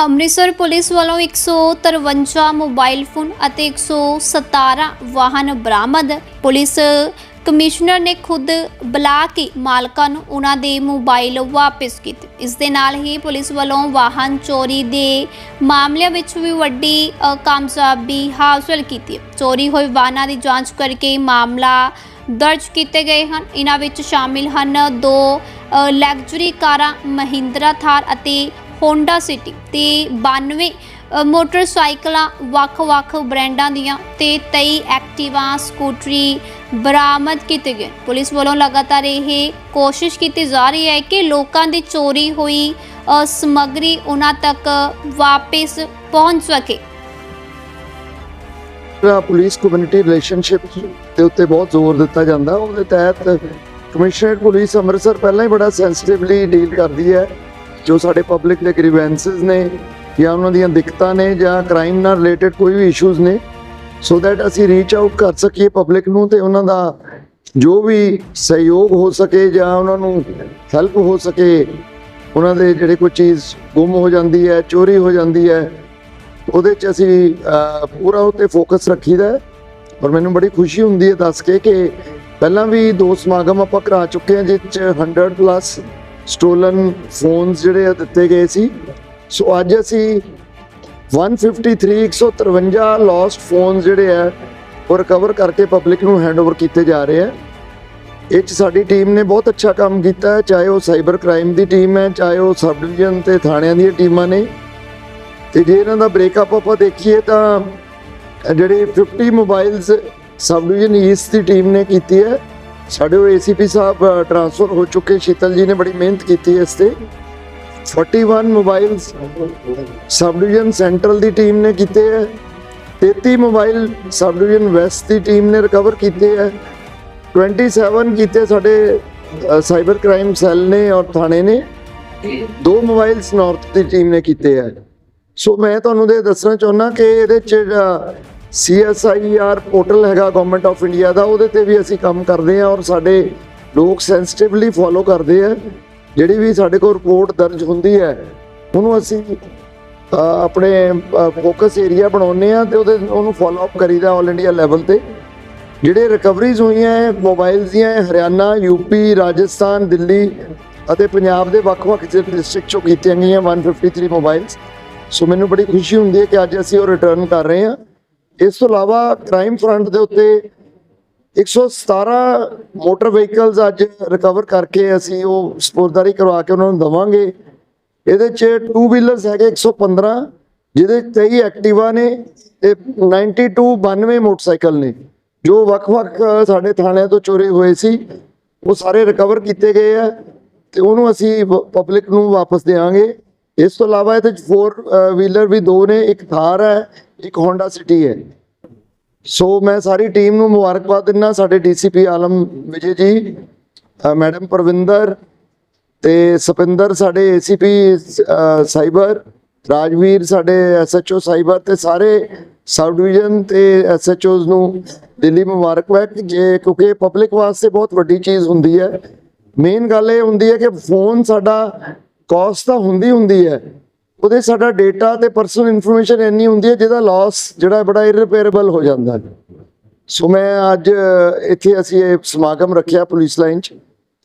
Amritsar police ਵੱਲੋਂ 153 mobile phone ਅਤੇ 117 ਵਾਹਨ ਬਰਾਮਦ। ਪੁਲਿਸ ਕਮਿਸ਼ਨਰ ਨੇ ਖੁਦ ਬੁਲਾ ਕੇ ਮਾਲਕਾਂ ਨੂੰ ਉਹਨਾਂ ਦੇ ਮੋਬਾਈਲ ਵਾਪਸ ਕੀਤੇ। ਇਸ ਦੇ ਨਾਲ ਹੀ ਪੁਲਿਸ ਵੱਲੋਂ ਵਾਹਨ ਚੋਰੀ ਦੇ ਮਾਮਲਿਆਂ ਵਿੱਚ ਵੀ ਵੱਡੀ ਕਾਮਯਾਬੀ ਹਾਸਲ ਕੀਤੀ ਚੋਰੀ ਹੋਏ ਵਾਹਨਾਂ ਦੀ ਜਾਂਚ ਕਰਕੇ ਮਾਮਲਾ ਦਰਜ ਕੀਤੇ ਗਏ ਹਨ। ਇਹਨਾਂ ਵਿੱਚ ਸ਼ਾਮਿਲ ਹਨ ਦੋ ਅ, ਲਗਜ਼ਰੀ ਕਾਰਾਂ ਮਹਿੰਦਰਾ ਥਾਰ ਅਤੇ ਹੋਂਡਾ ਸਿਟੀ ਤੇ 92 ਮੋਟਰਸਾਈਕਲਾਂ ਵੱਖ-ਵੱਖ ਬ੍ਰਾਂਡਾਂ ਦੀਆਂ ਤੇ 23 ਐਕਟਿਵਾ ਸਕੂਟਰੀ ਬਰਾਮਦ ਕੀਤੇ ਗਏ। ਪੁਲਿਸ ਵੱਲੋਂ ਲਗਾਤਾਰ ਇਹ ਕੋਸ਼ਿਸ਼ ਕੀਤੀ ਜਾ ਰਹੀ ਹੈ ਕਿ ਲੋਕਾਂ ਦੀ ਚੋਰੀ ਹੋਈ ਅ, ਸਮੱਗਰੀ ਉਹਨਾਂ ਤੱਕ ਵਾਪਸ ਪਹੁੰਚ ਸਕੇ। ਪੁਲਿਸ ਕਮਿਊਨਿਟੀ ਰਿਲੇਸ਼ਨਸ਼ਿਪ ਦੇ ਉੱਤੇ ਬਹੁਤ ਜ਼ੋਰ ਦਿੱਤਾ ਜਾਂਦਾ। ਉਹਦੇ ਤਹਿਤ ਕਮਿਸ਼ਨਰੇਟ ਪੁਲਿਸ ਅੰਮ੍ਰਿਤਸਰ ਪਹਿਲਾਂ ਹੀ ਬੜਾ ਸੈਂਸਿਟਿਵਲੀ ਡੀਲ ਕਰਦੀ ਹੈ। ਜੋ ਸਾਡੇ ਪਬਲਿਕ ਦੇ ਗ੍ਰੀਵੈਂਸਸ ਨੇ, ਜਾਂ ਉਹਨਾਂ ਦੀਆਂ ਦਿੱਕਤਾਂ ਨੇ, ਜਾਂ ਕ੍ਰਾਈਮ ਨਾਲ ਰਿਲੇਟਡ ਕੋਈ ਵੀ ਇਸ਼ੂਜ਼ ਨੇ ਸੋ ਦੈਟ ਅਸੀਂ ਰੀਚ ਆਊਟ ਕਰ ਸਕੀਏ ਪਬਲਿਕ ਨੂੰ ਤੇ ਉਹਨਾਂ ਦਾ ਜੋ ਵੀ ਸਹਿਯੋਗ ਹੋ ਸਕੇ ਜਾਂ ਉਹਨਾਂ ਨੂੰ ਹੈਲਪ ਹੋ ਸਕੇ, ਉਹਨਾਂ ਦੇ ਜਿਹੜੇ ਕੋਈ ਚੀਜ਼ ਗੁੰਮ ਹੋ ਜਾਂਦੀ ਹੈ, ਚੋਰੀ ਹੋ ਜਾਂਦੀ ਹੈ, ਉਹਦੇ ਚ ਅਸੀਂ ਪੂਰਾ ਉੱਤੇ ਫੋਕਸ ਰੱਖੀਦਾ ਹੈ। ਔਰ ਮੈਨੂੰ ਬੜੀ ਖੁਸ਼ੀ ਹੁੰਦੀ ਹੈ ਦੱਸ ਕੇ ਕਿ ਪਹਿਲਾਂ ਵੀ ਦੋ ਸਮਾਗਮ ਆਪਾਂ ਕਰਾ ਚੁੱਕੇ ਹਾਂ, ਜਿਸ ਚ 100 ਪਲੱਸ ਸਟੋਲਨ ਫੋਨਸ ਜਿਹੜੇ ਆ ਦਿੱਤੇ ਗਏ ਸੀ। ਸੋ ਅੱਜ ਅਸੀਂ 153 153 ਲੋਸਟ ਫੋਨਸ ਜਿਹੜੇ ਆ, ਉਹ ਰਿਕਵਰ ਕਰਕੇ ਪਬਲਿਕ ਨੂੰ ਹੈਂਡਓਵਰ ਕੀਤੇ ਜਾ ਰਹੇ ਆ। ਇਹ ਚ ਸਾਡੀ ਟੀਮ ਨੇ ਬਹੁਤ ਅੱਛਾ ਕੰਮ ਕੀਤਾ ਹੈ, ਚਾਹੇ ਉਹ ਸਾਈਬਰ ਕ੍ਰਾਈਮ ਦੀ ਟੀਮ ਹੈ, ਚਾਹੇ ਉਹ ਸਬ ਡਿਵੀਜ਼ਨ ਤੇ ਥਾਣਿਆਂ ਦੀਆਂ ਟੀਮਾਂ ਨੇ। ਤੇ ਜੇ ਇਹਨਾਂ ਦਾ ਬ੍ਰੇਕਅਪ ਆਪਾਂ ਦੇਖੀਏ ਤਾਂ ਜਿਹੜੇ 50 ਮੋਬਾਈਲਸ ਸਬ ਡਿਵੀਜ਼ਨ ਈਸਟ ਦੀ ਟੀਮ ਨੇ ਕੀਤੀ ਹੈ ਸਾਡੇ ਉਹ ਏਸੀਪੀ ਸਾਹਿਬ ਟ੍ਰਾਂਸਫਰ ਹੋ ਚੁੱਕੇ ਸ਼ੀਤਲ ਜੀ ਨੇ ਬੜੀ ਮਿਹਨਤ ਕੀਤੀ ਇਸ ਤੇ। 41 ਮੋਬਾਈਲਸ ਸਬ ਡਿਵੀਜ਼ਨ ਸੈਂਟਰਲ ਦੀ ਟੀਮ ਨੇ ਕੀਤੇ ਹੈ। 33 ਮੋਬਾਈਲ ਸਬ ਡਿਵੀਜ਼ਨ ਵੈਸਟ ਦੀ ਟੀਮ ਨੇ ਰਿਕਵਰ ਕੀਤੇ ਹੈ। 27 ਕੀਤੇ ਸਾਡੇ ਸਾਈਬਰ ਕ੍ਰਾਈਮ ਸੈੱਲ ਨੇ ਔਰ ਥਾਣੇ ਨੇ। ਦੋ ਮੋਬਾਈਲਸ ਨਾਰਥ ਦੀ ਟੀਮ ਨੇ ਕੀਤੇ ਹੈ। ਸੋ ਮੈਂ ਤੁਹਾਨੂੰ ਇਹ ਦੱਸਣਾ ਚਾਹੁੰਦਾ ਕਿ ਇਹਦੇ ਚ CSIR ਪੋਰਟਲ ਹੈਗਾ ਗਵਰਨਮੈਂਟ ਆਫ ਇੰਡੀਆ ਦਾ, ਉਹਦੇ ਤੇ ਵੀ ਅਸੀਂ ਕੰਮ ਕਰਦੇ ਹਾਂ ਔਰ ਸਾਡੇ ਲੋਕ ਸੈਂਸਿਟਿਵਲੀ ਫੋਲੋ ਕਰਦੇ ਆ। ਜਿਹੜੀ ਵੀ ਸਾਡੇ ਕੋਲ ਰਿਪੋਰਟ ਦਰਜ ਹੁੰਦੀ ਹੈ, ਉਹਨੂੰ ਅਸੀਂ ਆਪਣੇ ਫੋਕਸ ਏਰੀਆ ਬਣਾਉਂਦੇ ਆ ਤੇ ਉਹਦੇ, ਉਹਨੂੰ ਫੋਲੋ ਅਪ ਕਰੀਦਾ ਆਲ ਇੰਡੀਆ ਲੈਵਲ ਤੇ। ਜਿਹੜੇ ਰਿਕਵਰੀਜ਼ ਹੋਈਆਂ ਹੈ ਮੋਬਾਈਲਸ ਦੀਆਂ ਇਹ ਹਰਿਆਣਾ ਯੂਪੀ ਰਾਜਸਥਾਨ, ਦਿੱਲੀ ਅਤੇ ਪੰਜਾਬ ਦੇ ਵੱਖ-ਵੱਖ ਡਿਸਟ੍ਰਿਕਟ ਚੋਂ ਕੀਤੀਆਂ ਗਈਆਂ 153 ਮੋਬਾਈਲਸ ਸੋ ਮੈਨੂੰ ਬੜੀ ਖੁਸ਼ੀ ਹੁੰਦੀ ਹੈ ਕਿ ਅੱਜ ਅਸੀਂ ਉਹ ਰਿਟਰਨ ਕਰ ਰਹੇ ਹਾਂ। ਇਸ ਤੋਂ ਇਲਾਵਾ ਕ੍ਰਾਈਮ ਫਰੰਟ ਦੇ ਉੱਤੇ 117 ਮੋਟਰ ਵਹੀਕਲਸ ਅੱਜ ਰਿਕਵਰ ਕਰਕੇ ਅਸੀਂ ਉਹ ਸਪੋਰਦਾਰੀ ਕਰਵਾ ਕੇ ਉਹਨਾਂ ਨੂੰ ਦਵਾਂਗੇ। ਇਹਦੇ ਚ ਟੂ ਵੀਲਰਸ ਹੈਗੇ 115 ਜਿਹਦੇ 'ਚ 23 ਐਕਟਿਵਾ ਨੇ ਤੇ 92 92 ਮੋਟਰਸਾਈਕਲ ਨੇ, ਜੋ ਵੱਖ-ਵੱਖ ਸਾਡੇ ਥਾਣਿਆਂ ਤੋਂ ਚੋਰੀ ਹੋਏ ਸੀ। ਉਹ ਸਾਰੇ ਰਿਕਵਰ ਕੀਤੇ ਗਏ ਆ ਤੇ ਉਹਨੂੰ ਅਸੀਂ ਪਬਲਿਕ ਨੂੰ ਵਾਪਸ ਦੇਵਾਂਗੇ ਇਸ ਤੋਂ ਇਲਾਵਾ ਇਹਦੇ ਚ 4 ਵੀਲਰ ਵੀ ਦੋ ਨੇ, ਇੱਕ ਥਾਰ ਹੈ ਇੱਕ ਹੋਂਡਾ ਸਿਟੀ ਹੈ। ਸੋ ਮੈਂ ਸਾਰੀ ਟੀਮ ਨੂੰ ਮੁਬਾਰਕਬਾਦ ਦਿੰਦਾ, ਸਾਡੇ ਡੀਸੀਪੀ ਆਲਮ ਵਿਜੇ ਜੀ ਮੈਡਮ ਪਰਵਿੰਦਰ ਤੇ ਸਪਿੰਦਰ ਸਾਡੇ ਏਸੀਪੀ ਸਾਈਬਰ, ਰਾਜਵੀਰ ਸਾਡੇ ਐਸਐਚਓ ਸਾਈਬਰ ਤੇ ਸਾਰੇ ਸਬ ਡਿਵੀਜ਼ਨ ਤੇ ਐਸਐਚਓਜ਼ ਨੂੰ ਦਿੱਲੀ ਮੁਬਾਰਕਬਾਦ ਜੇ ਕਿਉਂਕਿ ਪਬਲਿਕ ਵਾਸਤੇ ਬਹੁਤ ਵੱਡੀ ਚੀਜ਼ ਹੁੰਦੀ ਹੈ। ਮੇਨ ਗੱਲ ਇਹ ਹੁੰਦੀ ਹੈ ਕਿ ਫੋਨ ਸਾਡਾ ਕਾਸਟ ਤਾਂ ਹੁੰਦੀ ਹੁੰਦੀ ਹੈ। ਉਹਦੇ ਸਾਡਾ ਡਾਟਾ ਤੇ ਪਰਸਨਲ ਇਨਫੋਰਮੇਸ਼ਨ ਇੰਨੀ ਹੁੰਦੀ ਹੈ ਜਿਹਦਾ ਲਾਸ ਜਿਹੜਾ ਬੜਾ ਇਰਰਿਪੇਅਰੇਬਲ ਹੋ ਜਾਂਦਾ ਹੈ। ਸੋ ਮੈਂ ਅੱਜ ਇੱਥੇ ਅਸੀਂ ਇਹ ਸਮਾਗਮ ਰੱਖਿਆ ਪੁਲਿਸ ਲਾਈਨ 'ਚ।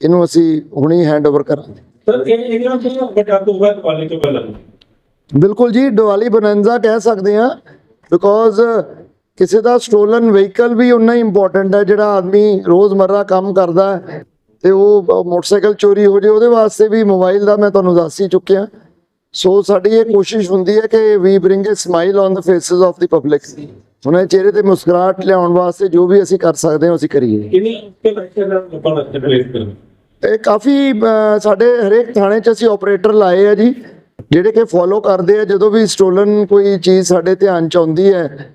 ਇਹਨੂੰ ਅਸੀਂ ਹੁਣੇ ਹੈਂਡਓਵਰ ਕਰਾਂਗੇ। ਸਰ ਇਹ ਇਹਨਾਂ ਤੋਂ ਬਟਾ ਤੋਂ ਬਾਅਦ ਵਾਲੇ ਤੋਂ ਪਹਿਲਾਂ? ਬਿਲਕੁਲ ਜੀ ਦੀਵਾਲੀ ਬਨੰਜ਼ਾ ਕਹਿ ਸਕਦੇ ਹਾਂ। ਬਿਕੋਜ਼ ਕਿਸੇ ਦਾ ਸਟੋਲਨ ਵਹੀਕਲ ਵੀ ਉਨਾ ਹੀ ਇੰਪੋਰਟੈਂਟ ਹੈ। ਜਿਹੜਾ ਆਦਮੀ ਰੋਜ਼ਮਰਰਾ ਕੰਮ ਕਰਦਾ ਤੇ ਉਹ ਮੋਟਰਸਾਈਕਲ ਚੋਰੀ ਹੋ ਜੇ ਉਹਦੇ ਵਾਸਤੇ ਵੀ ਮੋਬਾਈਲ ਦਾ ਮੈਂ ਤੁਹਾਨੂੰ ਦੱਸ ਹੀ ਚੁੱਕਿਆ। ਸੋ ਸਾਡੀ ਇਹ ਕੋਸ਼ਿਸ਼ ਹੁੰਦੀ ਹੈ ਕਿ we bring a smile on the faces of the public ਉਹਨਾਂ ਦੇ ਚਿਹਰੇ ਤੇ ਮੁਸਕਰਾਹਟ ਲਿਆਉਣ ਵਾਸਤੇ ਜੋ ਵੀ ਅਸੀਂ ਕਰ ਸਕਦੇ ਹਾਂ ਅਸੀਂ ਕਰੀਏ। ਇਹ ਕਾਫੀ ਸਾਡੇ ਹਰੇਕ ਥਾਣੇ 'ਚ ਅਸੀਂ ਆਪਰੇਟਰ ਲਾਏ ਆ ਜੀ ਜਿਹੜੇ ਕਿ ਫੋਲੋ ਕਰਦੇ ਆ। ਜਦੋਂ ਵੀ ਸਟੋਲਨ ਕੋਈ ਚੀਜ਼ ਸਾਡੇ ਧਿਆਨ 'ਚ ਆਉਂਦੀ ਹੈ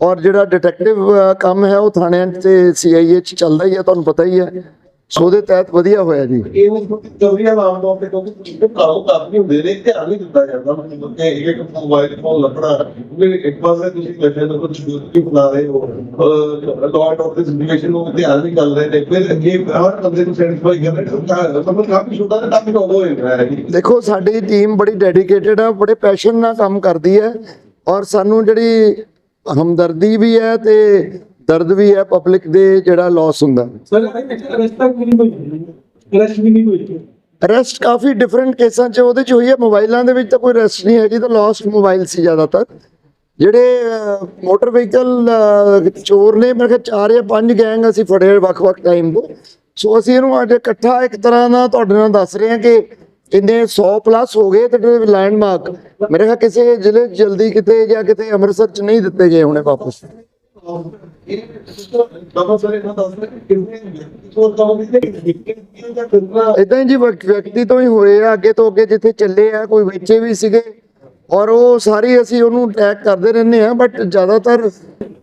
ਔਰ ਜਿਹੜਾ ਡਿਟੈਕਟਿਵ ਕੰਮ ਹੈ ਉਹ ਥਾਣਿਆਂ 'ਚ ਤੇ ਸੀਆਈਏ 'ਚ ਚੱਲਦਾ ਹੀ ਹੈ ਤੁਹਾਨੂੰ ਪਤਾ ਹੀ ਹੈ। ਸੋ ਉਹਦੇ ਤਹਿਤ ਵਧੀਆ ਹੋਇਆ ਜੀ। ਇਹ ਨਹੀਂ ਕੋਈ ਚੋਰੀਆਂ ਆਮ ਤੌਰ ਤੇ ਕਿਉਂਕਿ ਜਿਹੜੇ ਕਾਰੋ ਕਾਫੀ ਹੁੰਦੇ ਨੇ ਧਿਆਨ ਨਹੀਂ ਦਿੱਤਾ ਜਾਂਦਾ। ਮਤਲਬ ਕਿ ਇੱਕ ਇੱਕ ਮੋਬਾਈਲ ਫੋਨ ਲੱਭਣਾ ਵੀ ਇੱਕ ਪਾਸੇ ਤੁਸੀਂ ਬੈਠੇ ਹੋ ਕੁਝ ਕੀ ਬਣਾ ਰਹੇ ਹੋ। ਲਾਟ ਆਫ ਦੀ ਸਿਚੁਏਸ਼ਨ ਨੂੰ ਧਿਆਨ ਨਹੀਂ ਕਰ ਰਹੇ। ਨੇ ਫਿਰ ਇਹ ਹਰ ਬੰਦੇ ਨੂੰ ਸੈਟੀਸਫਾਈ ਕਰ ਰਹੇ ਸਭ ਕਾਫੀ ਛੋਟਾ ਜਿਹਾ ਟਾਪਿਕ ਹੋ ਰਿਹਾ ਹੈ ਦੇਖੋ ਸਾਡੀ ਟੀਮ ਬੜੀ ਡੈਡੀਕੇਟਿਡ ਆ ਬੜੇ ਪੈਸ਼ਨ ਨਾਲ ਕੰਮ ਕਰਦੀ ਹੈ। ਔਰ ਸਾਨੂੰ ਜਿਹੜੀ ਹਮਦਰਦੀ ਵੀ ਹੈ ਤੇ ਦਰਦ ਵੀ ਹੈ ਪਬਲਿਕ ਦੇ ਜਿਹੜਾ ਲਾਸ ਹੁੰਦਾ। ਸਰ ਰਸਤਾ ਵੀ ਨਹੀਂ ਕੋਈ ਰਸ਼ ਵੀ ਨਹੀਂ ਕੋਈ ਅਰੈਸਟ ਕਾਫੀ ਡਿਫਰੈਂਟ ਕੇਸਾਂ 'ਚ ਉਹਦੇ 'ਚ ਹੋਈ ਹੈ। ਮੋਬਾਈਲਾਂ ਦੇ ਵਿੱਚ ਤਾਂ ਕੋਈ ਅਰੈਸਟ ਨਹੀਂ ਹੈਗੀ ਤਾਂ ਲਾਸਟ ਮੋਬਾਈਲ ਸੀ ਜ਼ਿਆਦਾਤਰ। ਜਿਹੜੇ ਮੋਟਰ ਵਹੀਕਲ ਚੋਰ ਨੇ ਮੇਰੇ ਖਿਆਲ ਚਾਰ ਜਾਂ ਪੰਜ ਗੈਂਗ ਅਸੀਂ ਫੜੇ ਵੱਖ-ਵੱਖ ਟਾਈਮ ਤੋਂ। ਸੋ ਅਸੀਂ ਇਹਨੂੰ ਅੱਜ ਇਕੱਠਾ ਇੱਕ ਤਰ੍ਹਾਂ ਨਾਲ ਤੁਹਾਡੇ ਨਾਲ ਦੱਸ ਰਹੇ ਹਾਂ ਕਿ ਇੰਨੇ 100 ਪਲੱਸ ਹੋ ਗਏ ਤੇ ਲੈਂਡਮਾਰਕ ਮੇਰੇ ਖਿਆਲ ਕਿਸੇ ਜ਼ਿਲ੍ਹੇ ਜਲਦੀ ਕਿਤੇ ਜਾਂ ਕਿਤੇ ਅੰਮ੍ਰਿਤਸਰ 'ਚ ਨਹੀਂ ਦਿੱਤੇ ਗਏ ਹੋਣੇ ਵਾਪਸ। ਇਹ ਬਾਬਾ ਸਰ ਇਹਨਾਂ ਦੱਸ ਰਹੇ ਕਿ ਕਿੰਨੇ ਚੋਰ ਕੰਮ ਦੇ ਇਦਾਂ ਹੀ ਜੀ ਵਿਅਕਤੀ ਤੋਂ ਹੀ ਹੋਏ ਆ, ਅੱਗੇ ਤੋਂ ਅੱਗੇ ਜਿੱਥੇ ਚੱਲੇ ਆ, ਕੋਈ ਵੇਚੇ ਵੀ ਸੀਗੇ, ਔਰ ਉਹ ਸਾਰੇ ਅਸੀਂ ਉਹਨੂੰ ਟੈਗ ਕਰਦੇ ਰਹਿੰਦੇ ਆ ਬਟ ਜ਼ਿਆਦਾਤਰ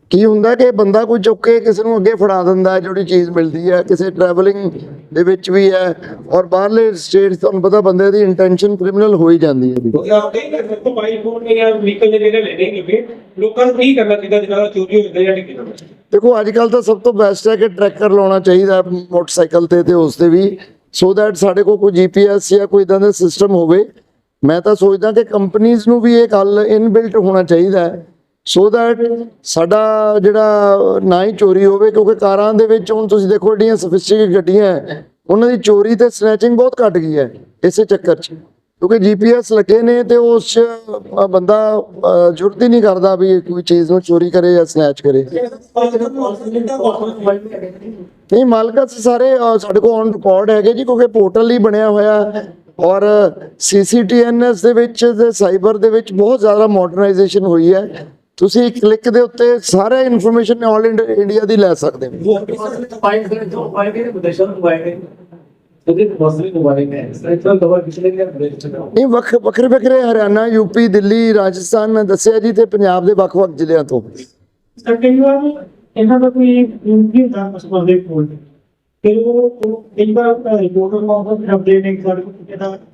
ਕੀ ਹੁੰਦਾ ਕਿ ਬੰਦਾ ਕੋਈ ਚੁੱਕ ਕੇ ਕਿਸੇ ਨੂੰ ਅੱਗੇ ਫੜਾ ਦਿੰਦਾ ਹੈ ਜਿਹੜੀ ਚੀਜ਼ ਮਿਲਦੀ ਹੈ ਕਿਸੇ ਟਰੈਵਲਿੰਗ ਦੇ ਵਿੱਚ ਵੀ ਹੈ ਔਰ ਬਾਹਰਲੇ ਸਟੇਟਸ ਤੁਹਾਨੂੰ ਪਤਾ ਬੰਦੇ ਦੀ ਇੰਟੈਂਸ਼ਨ ਕ੍ਰਿਮੀਨਲ ਹੋ ਹੀ ਜਾਂਦੀ ਹੈ। ਦੇਖੋ ਅੱਜ ਕੱਲ ਤਾਂ ਸਭ ਤੋਂ ਬੈਸਟ ਹੈ ਕਿ ਟਰੈਕਰ ਲਾਉਣਾ ਚਾਹੀਦਾ ਮੋਟਰਸਾਈਕਲ ਤੇ ਤੇ ਉਸ ਤੇ ਵੀ ਸੋ ਦੈਟ ਸਾਡੇ ਕੋਲ ਕੋਈ ਜੀਪੀਐਸ ਜਾਂ ਕੋਈ ਇਦਾਂ ਦਾ ਸਿਸਟਮ ਹੋਵੇ। ਮੈਂ ਤਾਂ ਸੋਚਦਾ ਕਿ ਕੰਪਨੀਆਂ ਨੂੰ ਵੀ ਇਹ ਗੱਲ ਇਨਬਿਲਟ ਹੋਣਾ ਚਾਹੀਦਾ ਹੈ। ਸੋ ਦੈਟ ਸਾਡਾ ਜਿਹੜਾ ਨਾ ਹੀ ਚੋਰੀ ਹੋਵੇ ਕਿਉਂਕਿ ਕਾਰਾਂ ਦੇ ਵਿੱਚ ਹੁਣ ਤੁਸੀਂ ਦੇਖੋ ਜਿਹੜੀਆਂ ਸਫਿਸਟੀਕੇਟ ਗੱਡੀਆਂ ਉਹਨਾਂ ਦੀ ਚੋਰੀ ਤੇ ਸਨੈਚਿੰਗ ਬਹੁਤ ਘਟ ਗਈ ਹੈ ਇਸੇ ਚੱਕਰ 'ਚ। ਕਿਉਂਕਿ ਜੀਪੀਐਸ ਲੱਗੇ ਨੇ ਤੇ ਉਸ ਬੰਦਾ ਅ, ਜ਼ਰੂਰਤ ਹੀ ਨਹੀਂ ਕਰਦਾ ਵੀ ਕੋਈ ਚੀਜ਼ ਨੂੰ ਚੋਰੀ ਕਰੇ ਜਾਂ ਸਨੈਚ ਕਰੇ। ਨਹੀਂ ਮਾਲਕਾਂ ਸਾਰੇ ਸਾਡੇ ਕੋਲ ਔਨ ਰਿਕਾਰਡ ਹੈਗੇ ਜੀ ਕਿਉਂਕਿ ਪੋਰਟਲ ਹੀ ਬਣਿਆ ਹੋਇਆ ਔਰ ਸੀਸੀਟੀਐਨਐਸ ਦੇ ਵਿੱਚ ਤੇ ਸਾਈਬਰ ਦੇ ਵਿੱਚ ਬਹੁਤ ਜ਼ਿਆਦਾ ਮਾਡਰਨਾਈਜੇਸ਼ਨ ਹੋਈ ਹੈ। ਤੁਸੀਂ ਕਲਿੱਕ ਦੇ ਉੱਤੇ ਸਾਰੇ ਇਨਫੋਰਮੇਸ਼ਨ ਆਲ ਇੰਡੀਆ ਦੀ ਲੈ ਸਕਦੇ ਹੋ ਨਹੀਂ ਵੱਖ ਵੱਖਰੇ ਵੱਖਰੇ ਹਰਿਆਣਾ ਯੂਪੀ ਦਿੱਲੀ ਰਾਜਸਥਾਨ ਮੈਂ ਦੱਸਿਆ ਜੀ ਤੇ ਪੰਜਾਬ ਦੇ ਵੱਖ-ਵੱਖ ਜ਼ਿਲ੍ਹਿਆਂ ਤੋਂ। ਸਰ ਉਹ ਕਈ ਰਿਪੋਰਟਰ ਨੂੰ ਅਪਡੇਟ ਨਹੀਂ ਕਰ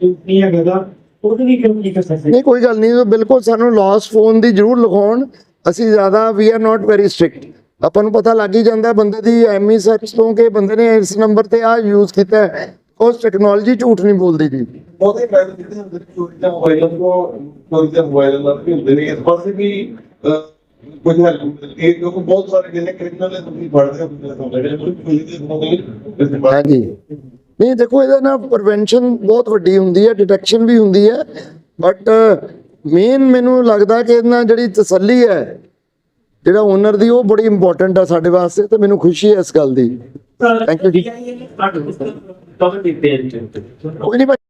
ਨਹੀਂ ਹੈਗਾ ਉਹਦੇ ਲਈ ਕਿਉਂ ਨਹੀਂ ਕਰ ਸਕਦੇ? ਨਹੀਂ ਕੋਈ ਗੱਲ ਨਹੀਂ ਬਿਲਕੁਲ ਸਾਨੂੰ ਲਾਸ ਫੋਨ ਦੀ ਜ਼ਰੂਰ ਲਿਖਾਉਣ। ਅਸੀਂ ਜ਼ਿਆਦਾ we are not very strict ਆਪਾਂ ਨੂੰ ਪਤਾ ਲੱਗ ਹੀ ਜਾਂਦਾ ਬੰਦੇ ਦੀ ਐਮਈ ਸਰਚ ਤੋਂ ਕਿ ਬੰਦੇ ਨੇ ਇਸ ਨੰਬਰ ਤੇ ਆ ਯੂਜ਼ ਕੀਤਾ ਹੈ। ਉਸ ਟੈਕਨੋਲੋਜੀ ਝੂਠ ਨਹੀਂ ਬੋਲਦੀ ਜੀ। ਬਹੁਤੇ ਫਾਇਦੇ ਜਿੱਤੇ ਹੁੰਦੇ ਚੋਰੀ ਦਾ ਮੋਬਾਈਲਾਂ ਤੋਂ ਚੋਰੀ ਦਾ ਮੋਬਾਈਲ ਨਾਲ ਵੀ ਹੁੰਦੇ ਨੇ। ਇਸ ਪਾਸੇ ਵੀ ਕੁਝ ਹੈਲਪ ਮਿਲਦੀ। ਹੈ ਕਿਉਂਕਿ ਬਹੁਤ ਸਾਰੇ ਜਿਹੜੇ ਕ੍ਰਿਮੀਨਲ ਨੇ ਤੁਸੀਂ ਫੜਦੇ ਹੋ ਤੁਸੀਂ ਸਮਝਦੇ ਜਿਹੜੇ ਕੋਈ ਦੇ ਨੇ। ਹਾਂਜੀ। ਨਹੀਂ ਦੇਖੋ ਇਹਦਾ ਨਾ ਪ੍ਰੀਵੈਂਸ਼ਨ ਬਹੁਤ ਵੱਡੀ ਹੁੰਦੀ ਹੈ ਡਿਟੈਕਸ਼ਨ ਵੀ ਹੁੰਦੀ ਹੈ ਬਟ ਮੇਨ ਮੈਨੂੰ ਲੱਗਦਾ ਕਿ ਇਹਨਾਂ ਜਿਹੜੀ ਤਸੱਲੀ ਹੈ ਜਿਹੜਾ ਓਨਰ ਦੀ ਉਹ ਬੜੀ ਇੰਪੋਰਟੈਂਟ ਆ ਸਾਡੇ ਵਾਸਤੇ ਤੇ ਮੈਨੂੰ ਖੁਸ਼ੀ ਹੈ ਇਸ ਗੱਲ ਦੀ। Thank you ਜੀ। ਕੋਈ ਨਹੀਂ